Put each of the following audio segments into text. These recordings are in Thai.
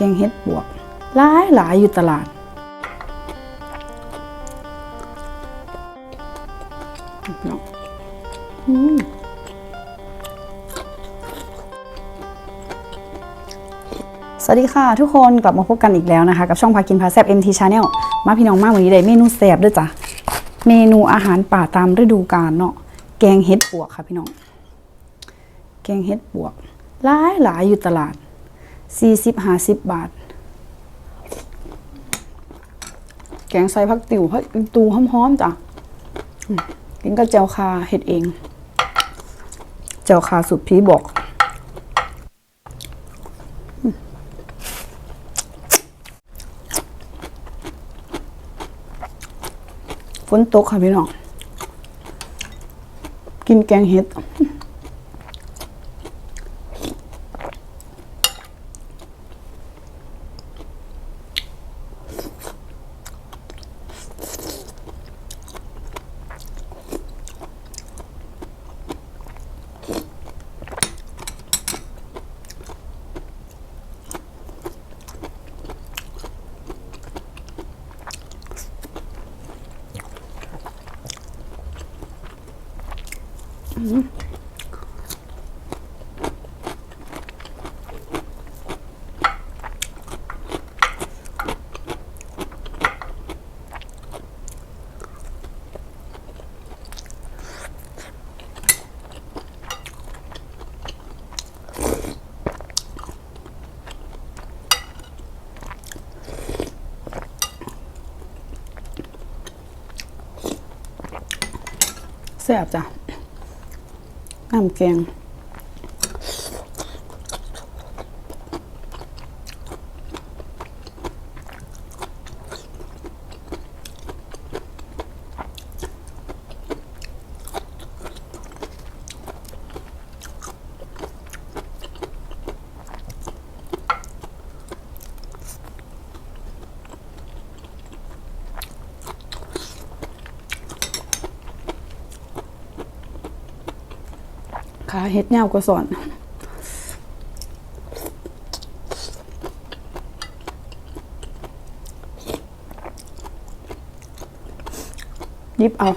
แกงเฮ็ดบวกหลายหลายอยู่ตลาด เนาะอืมสวัสดีค่ะ ทุกคนกลับมาพบกันอีกแล้วนะคะ กับช่องพากินพาแซบ MT Channel มาพี่น้องมากวันนี้ได้เมนูแซบด้วยจ้ะ เมนูอาหารป่าตามฤดูกาลเนาะแกงเฮ็ดบวกค่ะพี่น้อง แกงเฮ็ดบวกหลายหลายอยู่ตลาด 40 50บาท แกงใส่ผักติ๋วผักตูหอมๆจ้ะกินก็เจียวคาเห็ดเอง เจียวคาสุดพีบอกฝนตกค่ะพี่น้อง กินแกงเห็ด แซ่บจ้ะ น้ำแกง ขาเฮ็ดเงาก็สอนยิบเอา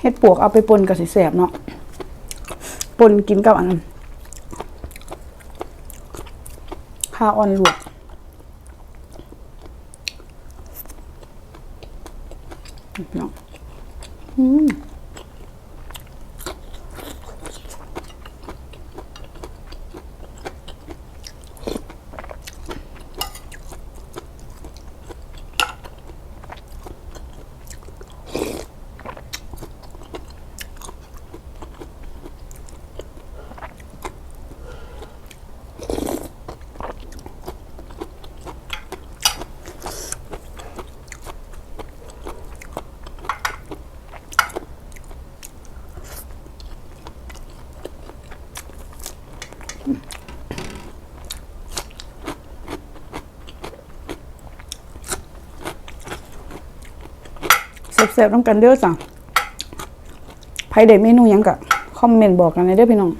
เฮ็ดปวกเอาไปปนกับสิแสบเนาะปนกินกับอันนั้น ผ้าอ่อนลวกเนาะอืม แซ่บๆต้องกันเด้อจ้ะใครได้เมนูยังกะ คอมเมนต์บอกกันเลยเด้อพี่น้อง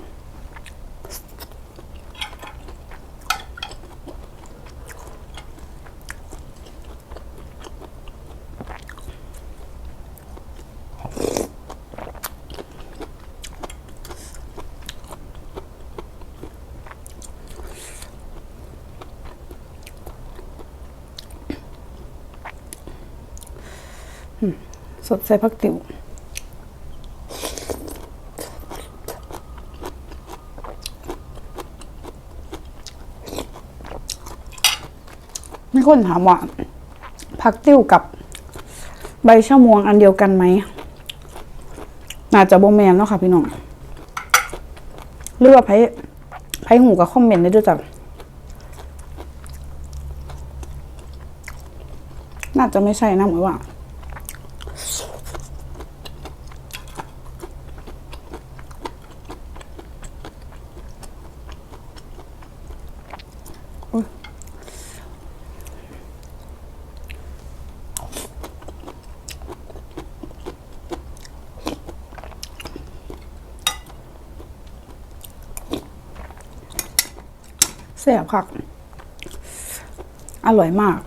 สดใส่ผักติ๋วมีคนถามว่าผักติ้วกับใบชะมวงอันเดียวกันไหมน่าจะโบแมนเนาะค่ะพี่น้องหรือว่าไพ่ไพ่หูกับคอมเมนต์ได้ด้วยจ้ะน่าจะไม่ใช่นะเหมือนว่า แซ่บคัก อร่อยมาก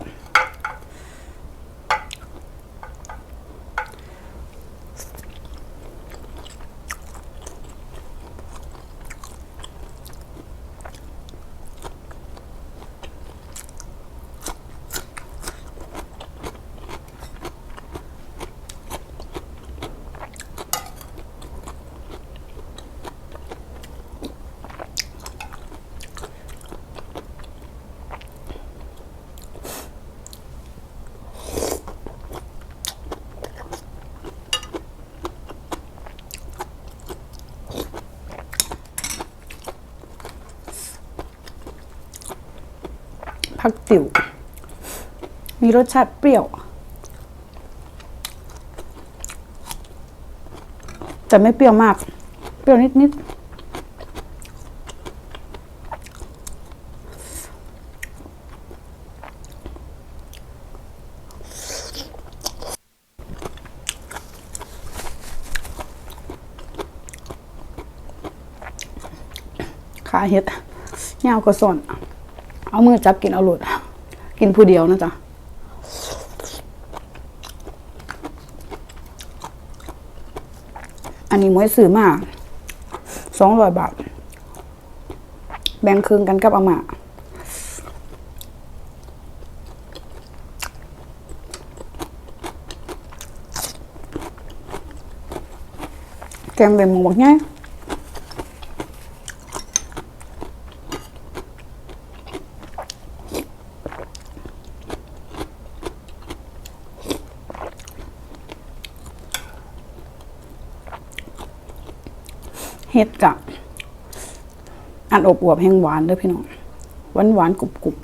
ผักติ๋ว มีรสชาติเปรี้ยว แต่ไม่เปรี้ยวมาก เปรี้ยวนิดๆขาเห็ดยาวกว่าส่วน เอามือจับกินเอาหลุด กินผู้เดียวนะจ๊ะอันนี้มวยซื้อมาสองร้อยบาท แบ่งครึ่งกันกับอามาแกงเป็นหมูบักง่าย เฮ็ดกะอันอบอวบแห้งหวานเด้อพี่น้องหวานหวานกรุบกรุบ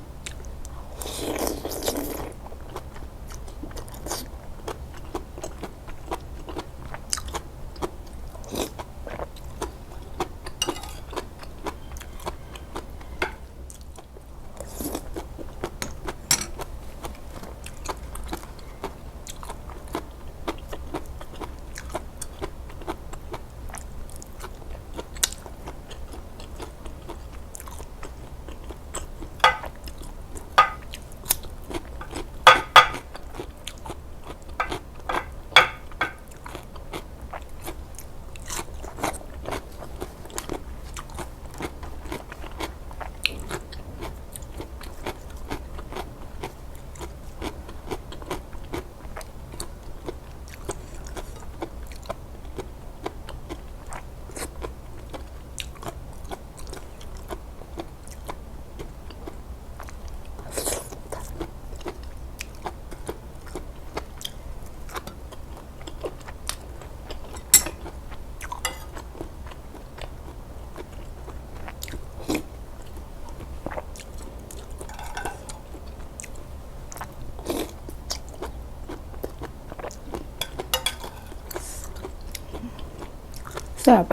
แซ่บ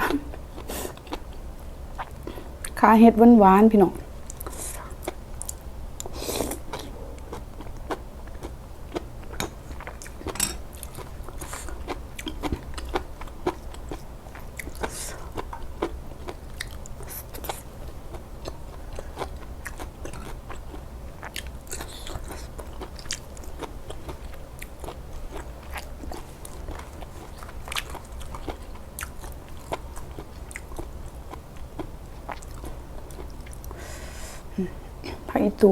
ขาเห็ดหวานๆพี่น้อง ผักอีตู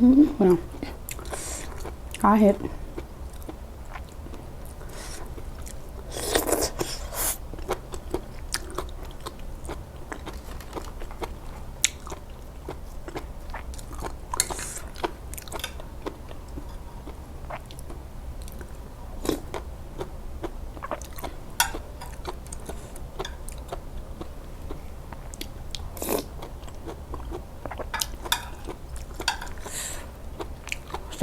พี่น้องขาเห็ด แ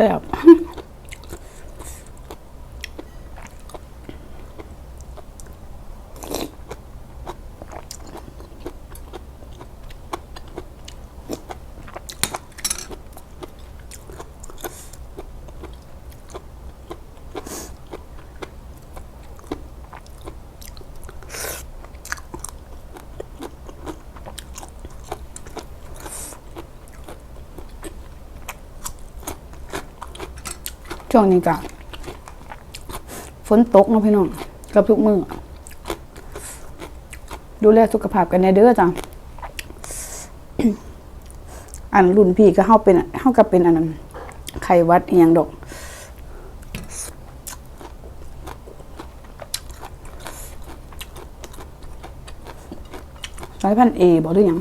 ช่วงนี้ก็ฝนตกเนาะพี่น้องกับทุกมือดูแลสุขภาพกันแน่เด้อจ้ะอันรุ่นพี่ก็เฮาเป็นเฮาก็เป็นอันนั้นไขวัดเอียงดอกสายพันธุ์เอบอกหรือยัง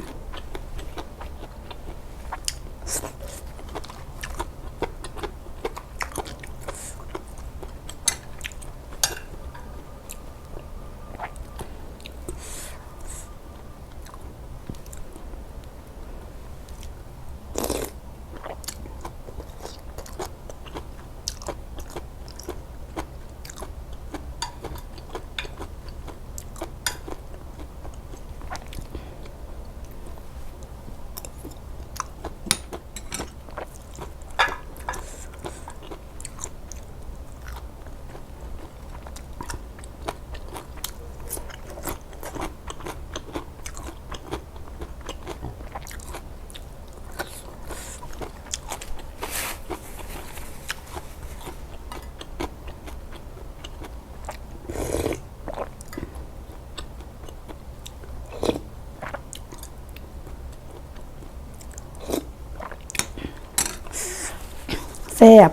ซ่บ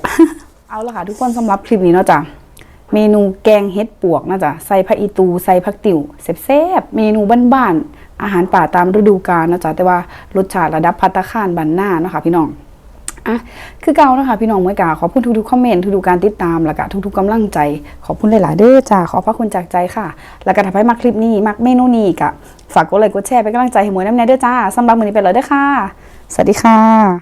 เอาละค่ะทุกคนสำหรับคลิปนี้เนาะจ้ะเมนูแกงเห็ดปวกนะจ๊ะใส่ผักอีตูใส่ผักติ๋วแซ่บๆเมนูบ้านๆอาหารป่าตามฤดูกาลนะจ๊ะแต่ว่ารสชาติระดับพัตตาคารบันหน้านะคะพี่น้องอะคือเก่านะคะพี่น้องเมื่อกาขอบคุณทุกๆคอมเมนต์ทุกๆการติดตามแล้วก็ทุกๆกำลังใจ ขอบคุณหลายๆเด้อจ้าขอพระคุณจากใจค่ะ แล้วก็ถ้าใครมักคลิปนี้มักเมนูนี้ก็ฝากกดไลค์กดแชร์เป็นกำลังใจให้หมวยน้ำแน่เด้อจ้าสำหรับมือนี้ไปเลยเด้อค่ะ สวัสดีค่ะ